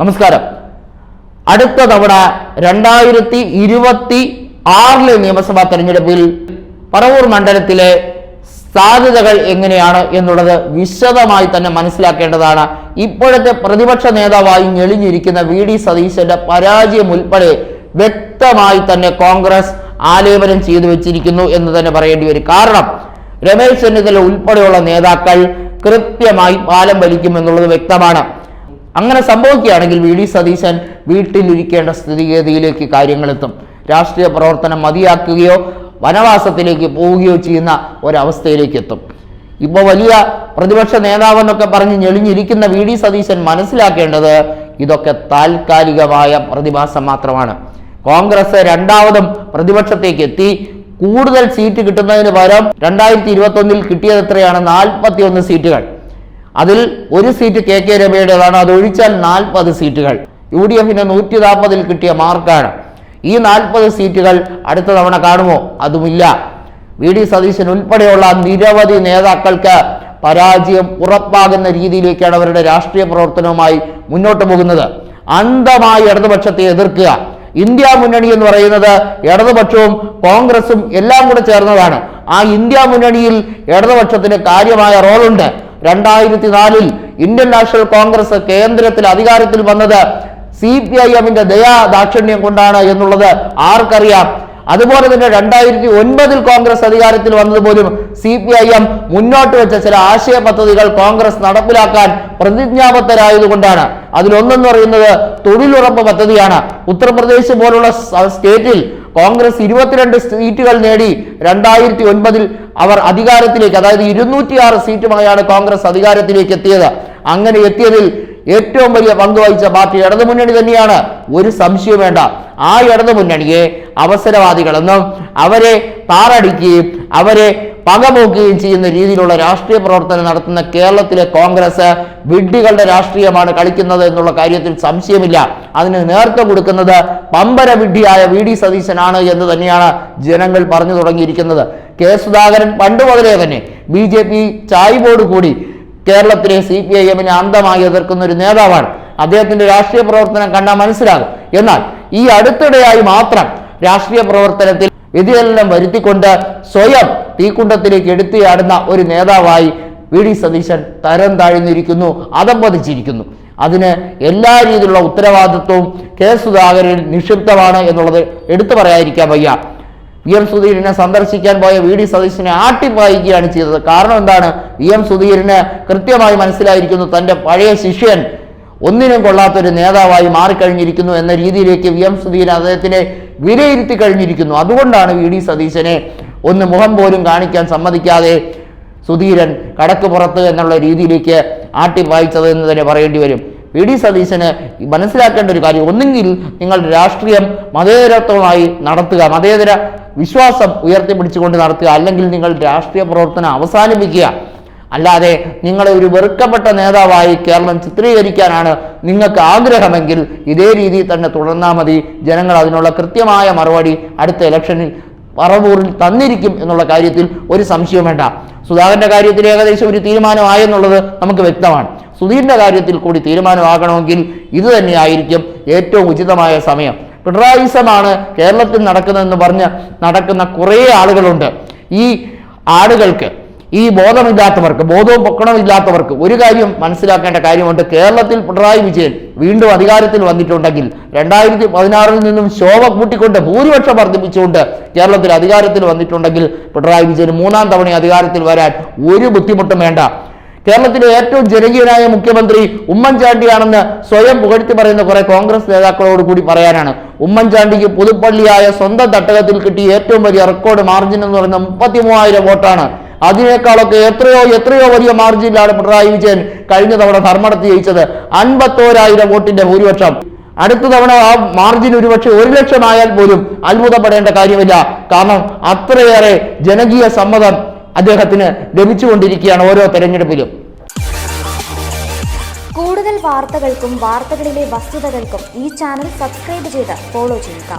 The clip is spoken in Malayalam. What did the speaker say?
നമസ്കാരം. അടുത്ത തവണ രണ്ടായിരത്തി ഇരുപത്തി ആറിലെ നിയമസഭാ തെരഞ്ഞെടുപ്പിൽ പറവൂർ മണ്ഡലത്തിലെ സാധ്യതകൾ എങ്ങനെയാണ് എന്നുള്ളത് വിശദമായി തന്നെ മനസ്സിലാക്കേണ്ടതാണ്. ഇപ്പോഴത്തെ പ്രതിപക്ഷ നേതാവായി ഞെളിഞ്ഞിരിക്കുന്ന വി ഡി സതീശന്റെ പരാജയം ഉൾപ്പെടെ വ്യക്തമായി തന്നെ കോൺഗ്രസ് ആലേപനം ചെയ്തു വെച്ചിരിക്കുന്നു എന്ന് തന്നെ പറയേണ്ടി വരും. കാരണം രമേശ് ചെന്നിത്തല ഉൾപ്പെടെയുള്ള നേതാക്കൾ കൃത്യമായി പാലം വലിക്കുമെന്നുള്ളത് വ്യക്തമാണ്. അങ്ങനെ സംഭവിക്കുകയാണെങ്കിൽ വി ഡി സതീശൻ വീട്ടിലിരിക്കേണ്ട സ്ഥിതിഗതിയിലേക്ക് കാര്യങ്ങളെത്തും. രാഷ്ട്രീയ പ്രവർത്തനം മതിയാക്കുകയോ വനവാസത്തിലേക്ക് പോവുകയോ ചെയ്യുന്ന ഒരവസ്ഥയിലേക്ക് എത്തും ഇപ്പോൾ വലിയ പ്രതിപക്ഷ നേതാവെന്നൊക്കെ പറഞ്ഞ് ഞെളിഞ്ഞിരിക്കുന്ന വി ഡി സതീശൻ മനസ്സിലാക്കേണ്ടത് ഇതൊക്കെ താൽക്കാലികമായ പ്രതിഭാസം മാത്രമാണ്. കോൺഗ്രസ് രണ്ടാമതും പ്രതിപക്ഷത്തേക്ക് എത്തി. കൂടുതൽ സീറ്റ് കിട്ടുന്നതിന് പകരം രണ്ടായിരത്തി ഇരുപത്തി ഒന്നിൽ കിട്ടിയത് എത്രയാണ്? നാൽപ്പത്തി ഒന്ന് സീറ്റുകൾ. അതിൽ ഒരു സീറ്റ് കെ കെ രമയുടേതാണ്. അത് ഒഴിച്ചാൽ നാൽപ്പത് സീറ്റുകൾ. യു ഡി എഫിന് നൂറ്റി നാൽപ്പതിൽ കിട്ടിയ മാർക്കാണ്. ഈ നാൽപ്പത് സീറ്റുകൾ അടുത്ത തവണ കാണുമോ? അതുമില്ല. വി ഡി സതീശൻ ഉൾപ്പെടെയുള്ള നിരവധി നേതാക്കൾക്ക് പരാജയം ഉറപ്പാകുന്ന രീതിയിലേക്കാണ് അവരുടെ രാഷ്ട്രീയ പ്രവർത്തനവുമായി മുന്നോട്ട് പോകുന്നത്. അന്ധമായി ഇടതുപക്ഷത്തെ എതിർക്കുക. ഇന്ത്യ മുന്നണി എന്ന് പറയുന്നത് ഇടതുപക്ഷവും കോൺഗ്രസും എല്ലാം കൂടെ ചേർന്നതാണ്. ആ ഇന്ത്യ മുന്നണിയിൽ ഇടതുപക്ഷത്തിന് കാര്യമായ റോളുണ്ട്. രണ്ടായിരത്തി നാലിൽ ഇന്ത്യൻ നാഷണൽ കോൺഗ്രസ് കേന്ദ്രത്തിൽ അധികാരത്തിൽ വന്നത് സി പി ഐ എമ്മിന്റെ ദയാ ദാക്ഷിണ്യം കൊണ്ടാണ് എന്നുള്ളത് ആർക്കറിയാം. അതുപോലെ തന്നെ രണ്ടായിരത്തി ഒൻപതിൽ കോൺഗ്രസ് അധികാരത്തിൽ വന്നത് പോലും സി പി ഐ എം മുന്നോട്ട് വെച്ച ചില ആശയ പദ്ധതികൾ കോൺഗ്രസ് നടപ്പിലാക്കാൻ പ്രതിജ്ഞാബദ്ധരായതുകൊണ്ടാണ്. അതിലൊന്നെന്ന് പറയുന്നത് തൊഴിലുറപ്പ് പദ്ധതിയാണ്. ഉത്തർപ്രദേശ് പോലുള്ള സ്റ്റേറ്റിൽ കോൺഗ്രസ് ഇരുപത്തിരണ്ട് സീറ്റുകൾ നേടി രണ്ടായിരത്തി ഒൻപതിൽ അവർ അധികാരത്തിലേക്ക് അതായത് ഇരുന്നൂറ്റിയാറ് സീറ്റുമായാണ് കോൺഗ്രസ് അധികാരത്തിലേക്ക് എത്തിയത്. അങ്ങനെ എത്തിയതിൽ ഏറ്റവും വലിയ പങ്ക് വഹിച്ച പാർട്ടി ഇടതുമുന്നണി തന്നെയാണ്. ഒരു സംശയവും വേണ്ട. ആ ഇടതു മുന്നണിയെ അവസരവാദികളെന്നും അവരെ താറടിക്കുകയും അവരെ പകപോക്കുകയും ചെയ്യുന്ന രീതിയിലുള്ള രാഷ്ട്രീയ പ്രവർത്തനം നടത്തുന്ന കേരളത്തിലെ കോൺഗ്രസ് വിഡ്ഢികളുടെ രാഷ്ട്രീയമാണ് കളിക്കുന്നത് എന്നുള്ള കാര്യത്തിൽ സംശയമില്ല. അതിന് നേതൃത്വം കൊടുക്കുന്നത് പമ്പര വിഡ്ഢിയായ വി ഡി സതീശനാണ് എന്ന് തന്നെയാണ് ജനങ്ങൾ പറഞ്ഞു തുടങ്ങിയിരിക്കുന്നത്. കെ സുധാകരൻ പണ്ട് മുതലേ തന്നെ ബി ജെ പി ചായ്വോട് കൂടി കേരളത്തിലെ സി പി ഐ എമ്മിനെ അന്തമായി എതിർക്കുന്ന ഒരു നേതാവാണ്. അദ്ദേഹത്തിന്റെ രാഷ്ട്രീയ പ്രവർത്തനം കണ്ടാൽ മനസ്സിലാകും. എന്നാൽ ഈ അടുത്തിടെയായി മാത്രം രാഷ്ട്രീയ പ്രവർത്തനത്തിൽ വ്യതിചലനം വരുത്തിക്കൊണ്ട് സ്വയം തീക്കുണ്ടത്തിലേക്ക് എടുത്തിയാടുന്ന ഒരു നേതാവായി വി. ഡി. സതീശൻ തരം താഴ്ന്നിരിക്കുന്നു അതമ്പതിച്ചിരിക്കുന്നു അതിന് എല്ലാ രീതിയിലുള്ള ഉത്തരവാദിത്വവും കെ. സുധാകരൻ നിക്ഷിപ്തമാണ് എന്നുള്ളത് എടുത്തു പറയാതിരിക്കാൻ വയ്യ. വി. എം. സുധീരനെ സന്ദർശിക്കാൻ പോയ വി. ഡി. സതീശനെ ആട്ടിപ്പായിക്കുകയാണ് ചെയ്തത്. കാരണം എന്താണ്? വി. എം. സുധീരന് കൃത്യമായി മനസ്സിലായിരിക്കുന്നു തന്റെ പഴയ ശിഷ്യൻ ഒന്നിനും കൊള്ളാത്തൊരു നേതാവായി മാറിക്കഴിഞ്ഞിരിക്കുന്നു എന്ന രീതിയിലേക്ക് വി എം സുധീരൻ അദ്ദേഹത്തിനെ വിലയിരുത്തി കഴിഞ്ഞിരിക്കുന്നു. അതുകൊണ്ടാണ് വി ഡി സതീശനെ ഒന്ന് മുഖം പോലും കാണിക്കാൻ സമ്മതിക്കാതെ സുധീരൻ കടക്ക് പുറത്ത് എന്നുള്ള രീതിയിലേക്ക് ആട്ടിപ്പായിച്ചത് എന്ന് തന്നെ പറയേണ്ടി വരും. വി ഡി സതീശന് മനസ്സിലാക്കേണ്ട ഒരു കാര്യം ഒന്നെങ്കിൽ നിങ്ങൾ രാഷ്ട്രീയം മതേതരത്വമായി നടത്തുക മതേതര വിശ്വാസം ഉയർത്തിപ്പിടിച്ചുകൊണ്ട് നടത്തുക അല്ലെങ്കിൽ നിങ്ങൾ രാഷ്ട്രീയ പ്രവർത്തനം അവസാനിപ്പിക്കുക. അല്ലാതെ നിങ്ങളെ ഒരു വെറുക്കപ്പെട്ട നേതാവായി കേരളം ചിത്രീകരിക്കാനാണ് നിങ്ങൾക്ക് ആഗ്രഹമെങ്കിൽ ഇതേ രീതിയിൽ തന്നെ തുടർന്നാൽ മതി. ജനങ്ങൾ അതിനുള്ള കൃത്യമായ മറുപടി അടുത്ത ഇലക്ഷനിൽ പറവൂറിൽ തന്നിരിക്കും എന്നുള്ള കാര്യത്തിൽ ഒരു സംശയവും വേണ്ട. സുധാകരന്റെ കാര്യത്തിൽ ഏകദേശം ഒരു തീരുമാനമായെന്നുള്ളത് നമുക്ക് വ്യക്തമാണ്. സുധീറിന്റെ കാര്യത്തിൽ കൂടി തീരുമാനമാകണമെങ്കിൽ ഇത് തന്നെയായിരിക്കും ഏറ്റവും ഉചിതമായ സമയം. പിണറായിസമാണ് കേരളത്തിൽ നടക്കുന്നതെന്ന് പറഞ്ഞ് നടക്കുന്ന കുറേ ആളുകളുണ്ട്. ഈ ആളുകൾക്ക് ഈ ബോധമില്ലാത്തവർക്ക് ബോധവും പൊക്കണമില്ലാത്തവർക്ക് ഒരു കാര്യം മനസ്സിലാക്കേണ്ട കാര്യമുണ്ട്. കേരളത്തിൽ പിണറായി വിജയൻ വീണ്ടും അധികാരത്തിൽ വന്നിട്ടുണ്ടെങ്കിൽ രണ്ടായിരത്തി പതിനാറിൽ നിന്നും ശോഭ കൂട്ടിക്കൊണ്ട് ഭൂരിപക്ഷം വർദ്ധിപ്പിച്ചുകൊണ്ട് കേരളത്തിൽ അധികാരത്തിൽ വന്നിട്ടുണ്ടെങ്കിൽ പിണറായി വിജയൻ മൂന്നാം തവണ അധികാരത്തിൽ വരാൻ ഒരു ബുദ്ധിമുട്ടും വേണ്ട. കേരളത്തിലെ ഏറ്റവും ജനകീയനായ മുഖ്യമന്ത്രി ഉമ്മൻചാണ്ടിയാണെന്ന് സ്വയം പുകഴ്ത്തി പറയുന്ന കുറെ കോൺഗ്രസ് നേതാക്കളോട് കൂടി പറയാനാണ്. ഉമ്മൻചാണ്ടിക്ക് പുതുപ്പള്ളിയായ സ്വന്തം തട്ടകത്തിൽ കിട്ടിയ ഏറ്റവും വലിയ റെക്കോർഡ് മാർജിൻ എന്ന് പറയുന്ന മുപ്പത്തി മൂവായിരം വോട്ടാണ്. അതിനേക്കാളൊക്കെ എത്രയോ എത്രയോ വലിയ മാർജിനിലാണ് പിണറായി വിജയൻ കഴിഞ്ഞ തവണ ധർമ്മടത്ത് ജയിച്ചത്. അൻപത്തോരായിരം വോട്ടിന്റെ ഭൂരിപക്ഷം. അടുത്ത തവണ ആ മാർജിൻ ഒരുപക്ഷെ ഒരു ലക്ഷമായാൽ പോലും അത്ഭുതപ്പെടേണ്ട കാര്യമില്ല. കാരണം അത്രയേറെ ജനകീയ സമ്മതം അദ്ദേഹത്തിന് ലഭിച്ചുകൊണ്ടിരിക്കുകയാണ് ഓരോ തെരഞ്ഞെടുപ്പിലും. കൂടുതൽ വാർത്തകൾക്കും വാർത്തകളിലെ വസ്തുതകൾക്കും ഈ ചാനൽ സബ്സ്ക്രൈബ് ചെയ്ത് ഫോളോ ചെയ്യുക.